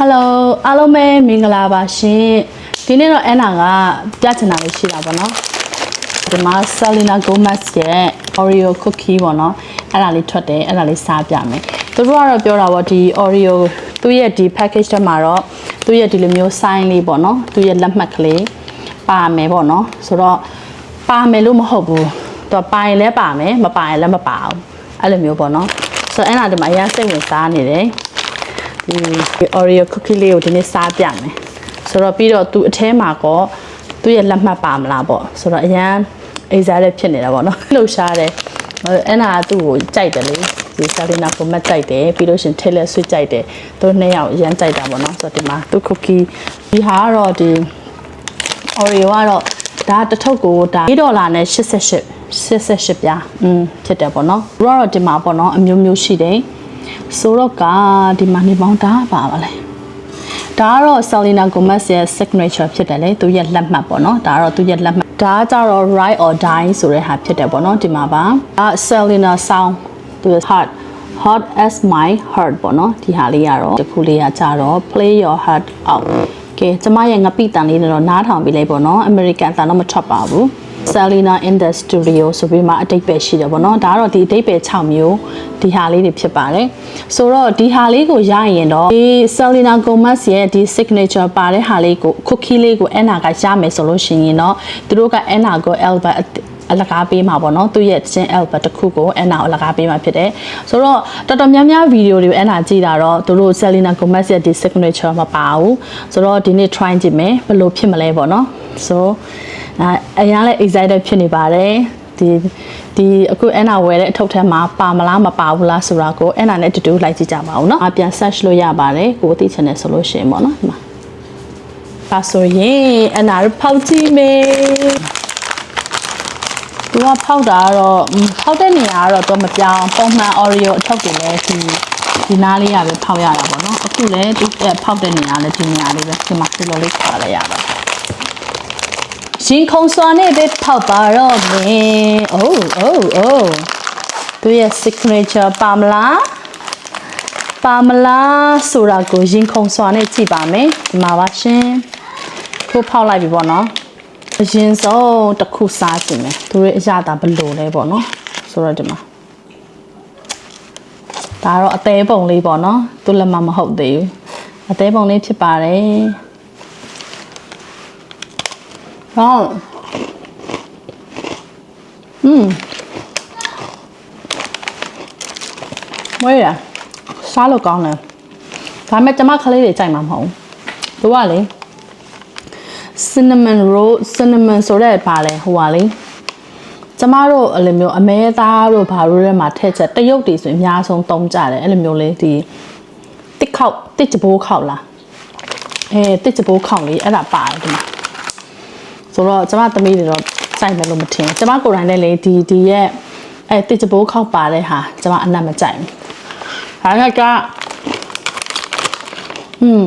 Hello အားလုံးပဲမင်္ဂလာပါရှင်ဒီနေ့တော့အန်နာကပြချင်တာလေးရှိတာပေါ့နော်ဒီမှာ Selena Gomez ရဲ့ Oreo cookie ပေါ့နော်အဲ့ဒါလေးထွက်တယ်အဲ့ဒါလေးစားပြမယ်သူတို့ကတော့ပြောတာပေါ့ဒီ Oreo သူ့ရဲ့ဒီ package ထဲမှာတော့သူ့ရဲ့ဒီလိုမျိုး sign လေးပေါ့နော်သူ့ရဲ့လက်မှတ်ကလေးပါမယ်ပေါ့နော်ဆိုတော့ပါမယ်လို့မဟုတ်ဘူးသူပါရင်လည်းပါမယ်မပါရင်လည်းမပါဘူးအဲ့လိုမျိုးပေါ့နော်ဆိုတော့အဲ့ဒါဒီမှာအရင်စိတ်ဝင်စားနေတယ် ဒီ Oreo cookie လေးကိုဒီနေ့စားပြမယ်ဆိုတော့ပြီးတော့သူအထဲမှာကောသူ့ရဲ့လက်မှတ်ပါမလားပေါ့ဆိုတော့အရန်အိစားတဲ့ဖြစ်နေတာပေါ့နော်လှုပ်ရှားတယ်အဲ့နာကသူ့ကိုကြိုက်တယ်လေဒီဆာလီနာကိုမတ်ကြိုက်တယ်ပြီးလို့ရှရင် Taylor Swift ကြိုက်တယ်သူနှစ်ယောက်အရန်ကြိုက်တာပေါ့နော်ဆိုတော့ဒီမှာသူ cookie ဒီဟာကတော့ဒီ Oreo ကတော့ဒါတစ်ထုပ်ကိုဒါ1ဒေါ်လာနဲ့88 88ပြားอืมဖြစ်တယ်ပေါ့နော်သူကတော့ဒီမှာပေါ့နော်အမျိုးမျိုးရှိတယ် ဆိုတော့ကဒီမှာနေပေါင်းဒါပါပါလဲဒါကတော့ Selena Gomez ရဲ့ signature ဖြစ်တယ်လေသူရဲ့လက်မှတ်ပေါ့နော်ဒါကတော့သူရဲ့လက်မှတ်ဒါကကြတော့ ride or die ဆိုတဲ့ဟာဖြစ်တယ်ပေါ့နော်ဒီမှာပါဒါ Selena sound သူရဲ့ heart hot as my heart ပေါ့နော်ဒီဟာလေးကတော့ဒီခုလေးကကြတော့ play your heart out ကဲကျမရဲ့ငပိတန်လေးနဲ့တော့နားထောင်ပြီးလိုက်ပေါ့နော် American တန်တော့မထွက်ပါဘူး Selena in the studio ဆိုပြီးမှအတိတ်ပဲရှိတယ်ပေါ့နော်ဒါကတော့ဒီအတိတ်ပဲ6မျိုးဒီဟာလေးတွေဖြစ်ပါတယ်ဆိုတော့ဒီဟာလေးကိုရရင်တော့ဒီ Selena Gomez ရဲ့ဒီ signature ပါတဲ့ဟာလေးကို cookie လေးကို Anna ကရမယ်ဆိုလို့ရှိရင်တော့သူတို့က Anna ကို Albert အလကားပေးမှာပေါ့နော်သူရဲ့ချင်း album တစ်ခုကိုအန်နာကိုအလကားပေးမှာဖြစ်တယ်ဆိုတော့တော်တော်များများဗီဒီယိုတွေကိုအန်နာကြည့်တာတော့သူတို့ Selena Gomez ရဲ့ဒီ signature မပါဘူးဆိုတော့ဒီနေ့ try ကြည့်မယ်ဘယ်လိုဖြစ်မလဲပေါ့နော်ဆို အဲအရင်လည်း excited ဖြစ်နေပါတယ်ဒီဒီအခုအန်နာဝယ်တဲ့အထုပ်ထဲမှာပါမလားမပါဘူးလားဆိုတာကိုအန်နာနဲ့တူတူလိုက်ကြည့်ကြပါဦးเนาะအပြန် search လို့ရပါတယ်ကိုသိချင်တယ်ဆိုလို့ရှိရင်ပေါ့နော်ဒီမှာပါဆိုရင်အန်နာဖောက်ကြည့်မယ် သူကဖောက်တာကတော့อืมဖောက်တဲ့နေရာကတော့တော့မပြောင်းပုံမှန် Oreo အထုပ်တွေလည်းဒီဒီနားလေးကပဲဖောက်ရတာပေါ့နော်အခုလည်းသူအဲဖောက်တဲ့နေရာလည်းဒီနေရာလေးပဲဒီမှာဒီလိုလေးခါလိုက်ရတော့ ရှင်ခုံစွာနဲ့ပဲဖောက်ပါတော့မယ်အိုးအိုးအိုးသူရဲ့ signature ပါမလားပါမလားဆိုတာကိုရင်ခုံစွာနဲ့ကြည့်ပါမယ်ဒီမှာပါရှင်ခုဖောက်လိုက်ပြီပေါ့နော်အရင်ဆုံးတစ်ခုစားကြည့်မယ်သူရဲ့အရသာဘယ်လိုလဲပေါ့နော်ဆိုတော့ဒီမှာဒါတော့အသေးပုံလေးပေါ့နော်သူလက်မမဟုတ်သေးဘူးအသေးပုံလေးဖြစ်ပါတယ် ဟောอืมမွေးရစားလို့ကောင်းတယ်ဒါပေမဲ့ကျမကလေးတွေကြိုက်မှာမဟုတ်ဘူးသူကလေ cinnamon roll cinnamon ဆိုတဲ့ပါလဲဟိုပါလေကျမတို့အဲ့လိုမျိုးအမဲသားတို့ဘာလို့လဲမှာထည့်ချက်တရုတ်တွေဆိုရင်အများဆုံးသုံးကြတယ်အဲ့လိုမျိုးလေးဒီတစ်ခေါက်တစ်ချဘိုးခေါက်လားအဲတစ်ချဘိုးခေါက်လေးအဲ့ဒါပါတယ်ဒီမှာ ဆိုတော့ကျမသမီးတွေတော့စိုက်မယ်လို့မထင်ကျမကိုယ်တိုင်လည်းလေဒီဒီရဲ့အဲတစ်ချပိုးခောက်ပါတဲ့ဟာကျမအနက်မကြိုက်ဘူးဒါကကအင်း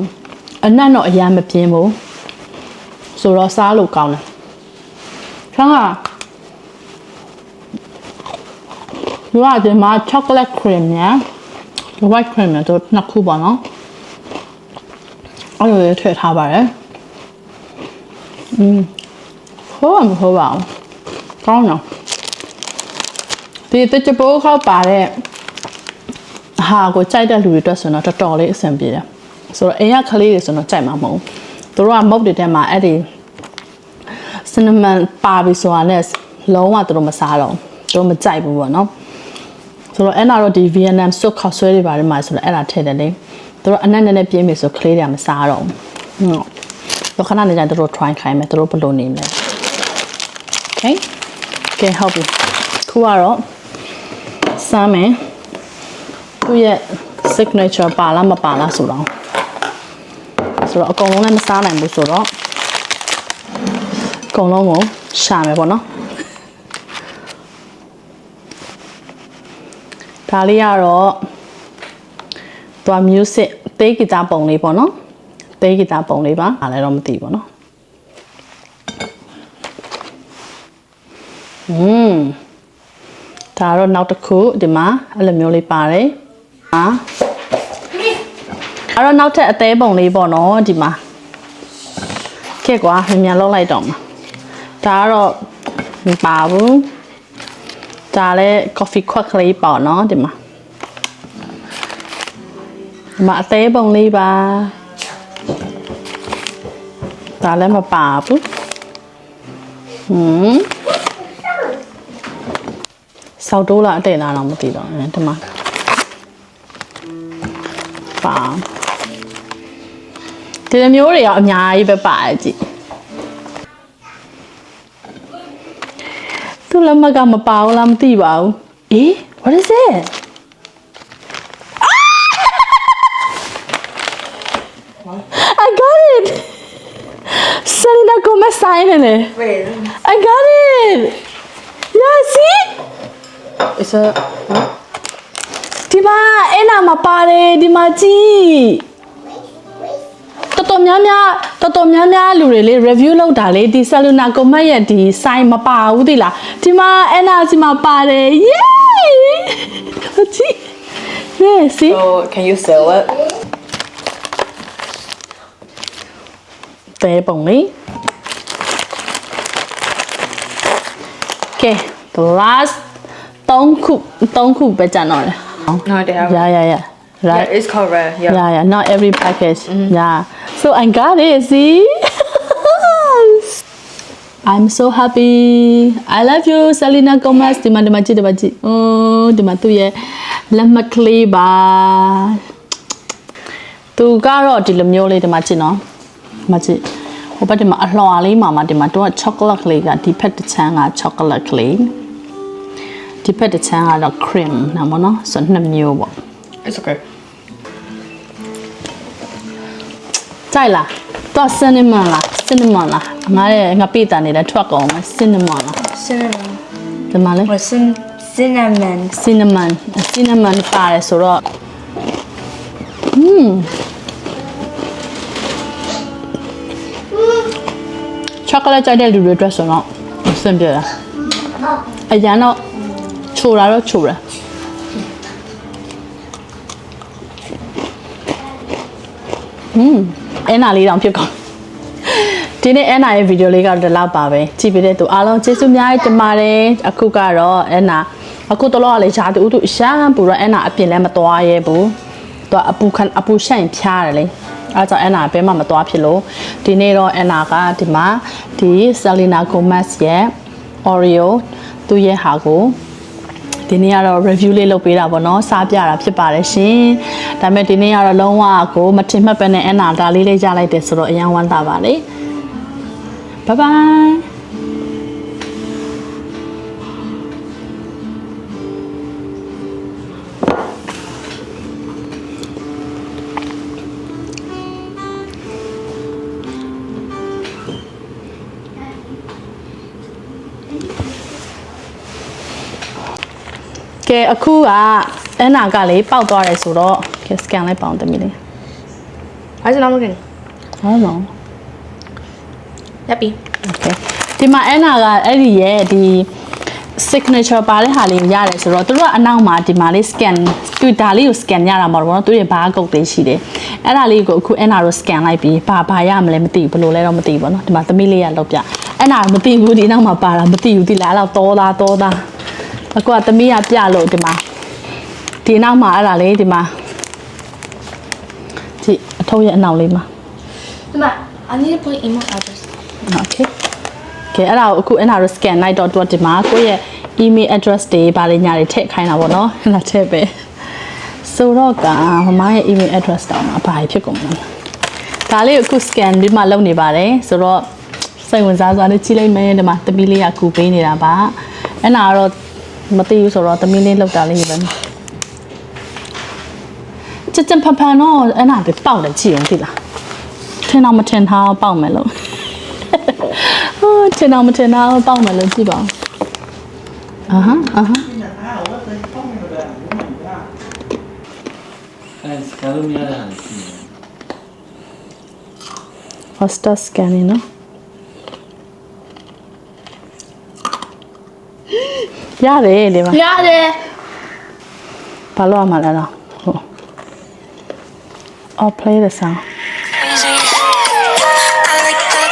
အနက်တော့အရာမပြင်းဘူးဆိုတော့စားလို့ကောင်းတယ်ခန်းကဒီကဒီမှာ chocolate cream ညာ white cream ညာတို့နှစ်ခုပေါ့နော်အဲ့လိုထည့်ထားပါတယ်อืม ဟိုးမဟုတ်ပါဘူး။ကောင်းတော့ဒီတချပိုးခောက်ပါတဲ့ဟာကိုကြိုက်တဲ့လူတွေအတွက်ဆိုတော့တော်တော်လေးအဆင်ပြေတယ်။ဆိုတော့အိမ်ကကလေးတွေဆိုတော့ကြိုက်မှာမဟုတ်ဘူး။တို့ကမုတ်တွေထဲမှာအဲ့ဒီ cinnamon ပါပြီဆိုတာနဲ့လုံးဝသူတို့မစားတော့သူတို့မကြိုက်ဘူးပေါ့နော်ဆိုတော့အဲ့နာတော့ဒီ Vietnam စွတ်ခောက်ဆွဲတွေပါတယ်မှာဆိုတော့အဲ့ဒါထည့်တယ်လေသူတို့အနက်နဲ့နဲ့ပြင်းပြီဆိုကလေးတွေကမစားတော့ဘူးဟုတ်တော့ခဏနေကြသူတို့ try ခိုင်းမယ်သူတို့ဘယ်လိုနေမလဲ okay ကဲဟုတ်ပြီခုကတော့စမ်းမယ်သူရဲ့ signature ပါလားမပါလားဆိုတော့ဆိုတော့အကုန်လုံးလည်းမစားနိုင်ဘူးဆိုတော့အကုန်လုံးကိုရှာမယ်ပေါ့နော်ဒါလေးကတော့သူက music တေးဂီတပုံလေးပေါ့နော်တေးဂီတပုံလေးပါအားလည်းတော့မသိဘူးပေါ့နော် อืมဒါတော့နောက်တစ်ခုဒီမှာအဲ့လိုမျိုးလေးပါတယ်ဟာအဲ့တော့နောက်ထပ်အသေးပုံလေးပေါ့နော်ဒီမှာကဲကွာမြန်မြန်လောက်လိုက်တော့မှာဒါကတော့မပါဘူးဒါလည်း coffee ခွက်ကလေးပေါ့နော်ဒီမှာဒီမှာအသေးပုံလေးပါဒါလည်းမပါဘူးဟွန်း စောက်တိုးလာအတဲ့လားတော့မသိတော့ဘူးဒီမှာပါဒီလိုမျိုးတွေရောအများကြီးပဲပါတယ်ကြည့်သူ့လက်မကမပါဘူးလားမသိပါဘူးအေး what is it I got it Selena Gomez sign in it Wait. I got it yeah see It's a. Huh? ဒီမှာအဲ့နာမှာပါတယ်ဒီမှာကြည့်တော်တော်များများတော်တော်များများလူတွေလေ review လုပ်တာလေဒီ Selena Gomez ရဲ့ဒီ sign မပါဘူးသိလားဒီမှာအဲ့နာဒီမှာပါတယ် yay ဟုတ်ကြည့် yeah see So can you sell it? တဲပုံလေးကဲ the last 3ခု3ခုပဲကျန်တော့တယ် No, they have. yeah yeah yeah right Yeah, it's called rare. Yeah. Yeah, yeah, not every package. Yeah. So I got it, see? I'm so happy. I love you, Selena Gomez. ဒီမှာဒီမှာကြည့်ဒီမှာကြည့်။အိုးဒီမှာသူ့ရဲ့လက်မှတ်ကလေးပါ။သူကတော့ဒီလိုမျိုးလေးဒီမှာကြည့်နော်။ဒီမှာကြည့်။ဟိုဘက်ဒီမှာအလှော်လေးမှာမှာဒီမှာသူက chocolate ကလေးကဒီဖက်တစ်ချမ်းက chocolate ကလေး။ ဒီဖက်တစ်ချမ်းကတော့ cream နော်မနော်။ဆိုတော့နှစ်မျိုးပေါ့။ It's okay. ကြိုက်လားတော့ cinnamon လား cinnamon လားငါရဲ့ငါပိတာနေတဲ့ထွက်ကုန်မယ် cinnamon လား Cinnamon. ဒီမှာလေ Or cin cinnamon. cinnamon cinnamon ပါတယ်ဆိုတော့อืม chocolate ကြိုက်တဲ့လူတွေအတွက်ဆိုတော့အဆင်ပြေလားအရန်တော့ ချိုတာတော့ချိုတယ်อืมအဲ့နာလေးတောင်ဖြစ်ကုန်ဒီနေ့အဲ့နာရဲ့ဗီဒီယိုလေးကတော့ဒီလောက်ပါပဲကြည့်ပေးတဲ့သူအားလုံးကျေးဇူးများတင်ပါတယ်အခုကတော့အဲ့နာအခုတော့လည်းရှားတူတူရှားပူတော့အဲ့နာအပြင်လည်းမသွားရဲဘူးသူကအပူခံအပူရှန့်ဖြားတယ်လေအဲကြောင့်အဲ့နာဘဲမှမသွားဖြစ်လို့ဒီနေ့တော့အဲ့နာကဒီမှာဒီ Selena Gomez ရဲ့ Oreo သူ့ရဲ့ဟာကို ဒီနေ့ကတော့ review လေးလုပ်ပေးတာပေါ့နော်စားပြတာဖြစ်ပါတယ်ရှင်ဒါပေမဲ့ဒီနေ့ကတော့လုံးဝကိုမထင်မှတ်ပဲနဲ့အနာဒါလေးလေးရလိုက်တယ်ဆိုတော့အရင်ဝမ်းသာပါလေ Bye bye ကဲအခုကအနာကလေပောက်သွားတယ်ဆိုတော့ကဲ scan လိုက်ပါအောင်တမီးလေး How's it not looking? ဟုတ်ပါဘူး Happy. Okay ဒီမှာအနာကအဲ့ဒီရဲ့ဒီ signature ပါတဲ့ဟာလေးရတယ်ဆိုတော့သူတို့ကအနောက်မှာဒီမှာလေး scan သူဒါလေးကို scan ရတာမဟုတ်ဘူးเนาะသူရဲ့ဘာကုတ်သေးရှိတယ်အဲ့ဒါလေးကိုအခုအနာကို scan လိုက်ပြီးဘာဘာရမလဲမသိဘူးဘယ်လိုလဲတော့မသိဘူးပေါ့เนาะဒီမှာသမီးလေးကလောက်ပြအနာမသိဘူးဒီနောက်မှာပါတာမသိဘူးဒီလားအဲ့တော့တောသားတောသား အခုကသမီးကပြလို့ဒီမှာဒီနောက်မှာအဲ့ဒါလေးဒီမှာကြည့်အထုပ်ရဲ့အနောက်လေးမှာ Mama, I need to put email address. Okay. ကဲအဲ့ဒါကိုအခုအဲ့ဒါကို scan လိုက်တော့တော့ဒီမှာကိုယ့်ရဲ့ email address တွေဗာလေညာတွေထည့်ခိုင်းတာပေါ့နော်အဲ့ဒါထည့်ပဲဆိုတော့ကမမရဲ့ email address တောင်အပါဖြစ်ကုန်မှာဒါလေးကိုအခု scan ပြီးမှလုပ်နေပါတယ်ဆိုတော့စိတ်ဝင်စားစွာနဲ့ကြည့်လိုက်မယ်ဒီမှာသမီးလေးကကူပေးနေတာပါအဲ့ဒါကတော့ မသိဘူးဆိုတော့သမီးလေးလောက်တာလေးပဲချစ်ချင်ဖန်ဖန်တော့အဲ့ဒါပဲပေါက်တယ်ကြည့်အောင်သိလားထင်တော့မထင်ထားပေါက်မယ်လို့ဟိုထင်တော့မထင်တော့ပေါက်မယ်လို့ကြည့်ပါဦးအာဟာအာဟာအဲစကားလို့မ ရတာရှိတယ် faster scanning နော်ရတယ်ဒီမှာ Yeah. ဘာလို့ရမှာလဲတော့ဟုတ် I'll play the song crazy. I like that,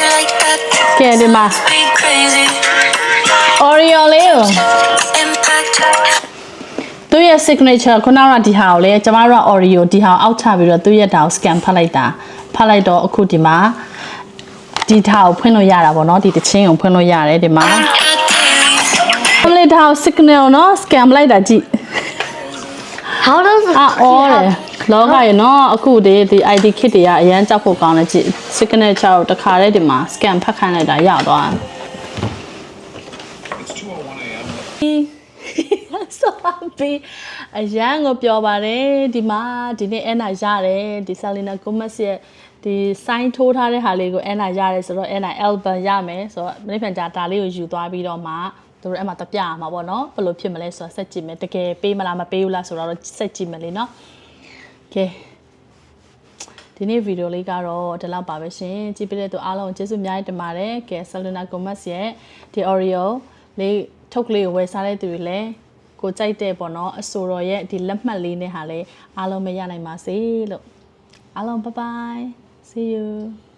you like that, ကဲဒီမှာ be crazy. Oreo လေးကို Impact, သူ့ရဲ့ signature ခုနကဒီဟာကိုလေကျမတို့က Oreo ဒီဟာကိုအောက်ချပြီးတော့သူ့ရဲ့ဒါကို scan ဖတ်လိုက်တာဖတ်လိုက်တော့အခုဒီမှာဒီဟာကိုဖွင့်လို့ရတာပေါ့နော်ဒီတချင်းကိုဖွင့်လို့ရတယ်ဒီမှာ got daily. အမလေးဒါကို signal နော် scan လိုက်တာကြည့် How does it အာအော်တယ်လောကရနော်အခုဒီဒီ ID kit တွေကအရန်ကြောက်ဖို့ကောင်းတယ်ကြည့် signature ကိုတစ်ခါတည်းဒီမှာ scan ဖတ်ခိုင်းလိုက်တာရသွားတယ် so happy အရန်ကိုပြောပါတယ်ဒီမှာဒီနေ့အဲ့နာရတယ်ဒီ Selena Gomez ရဲ့ဒီ sign ထိုးထားတဲ့ဟာလေးကိုအဲ့နာရတယ်ဆိုတော့အဲ့နာ album ရမယ်ဆိုတော့မနေ့ကကြာဒါလေးကိုယူသွားပြီးတော့မှ သူတို့အဲ့မှာတပြရမှာပေါ့နော်ဘယ်လိုဖြစ်မလဲဆိုတော့စက်ကြည့်မယ်တကယ်ပေးမလားမပေးဘူးလားဆိုတော့စက်ကြည့်မယ်လေနော်ကဲဒီနေ့ဗီဒီယိုလေးကတော့ဒီလောက်ပါပဲရှင်ကြည့်ပြတဲ့သူအားလုံးကိုကျေးဇူးအများကြီးတင်ပါတယ်ကဲ Selena Gomez ရဲ့ဒီ Oreo လေးထုတ်ကလေးကိုဝယ်စားတဲ့သူတွေလည်းကိုကြိုက်တဲ့ပေါ့နော်အဆိုတော်ရဲ့ဒီလက်မှတ်လေးနဲ့ဟာလည်းအားလုံးမရနိုင်ပါစေလို့အားလုံး bye bye see you